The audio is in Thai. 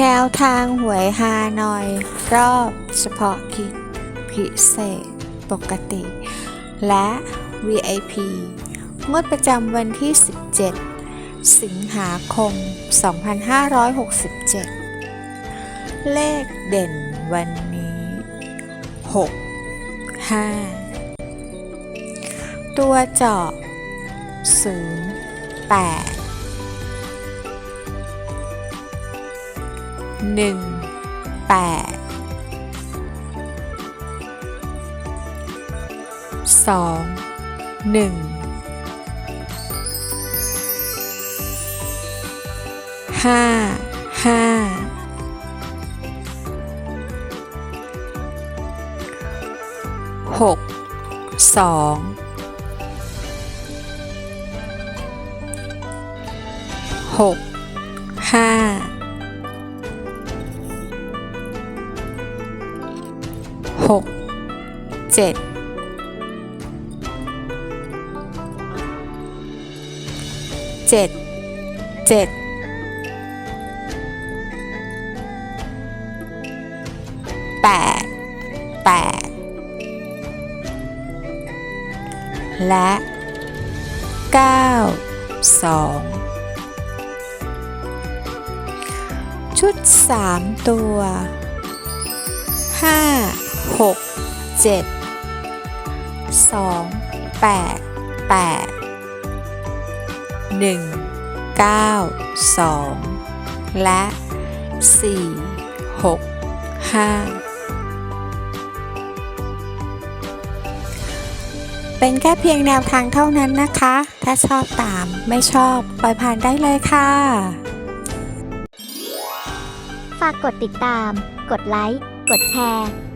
แนวทางหวยฮานอย รอบเฉพาะกิจพิเศษปกติ และ VIP งวดประจำวันที่ 17 สิงหาคม 2567 เลขเด่นวันนี้ 6 5 ตัวเจาะ0 8 หนึ่งแปดสองหนึ่งห้าห้าหกสองหกห้า หกเจ็ดเจ็ดเจ็ดแปดแปดและเก้าสองชุดสามตัวห้าหกเจ็ดสองแปดแปดหนึ่งเก้าสองและสี่หกห้าเป็นแค่เพียงแนวทางเท่านั้นนะคะ ถ้าชอบตามไม่ชอบปล่อยผ่านได้เลยค่ะ ฝากกดติดตาม กดไลค์ กดแชร์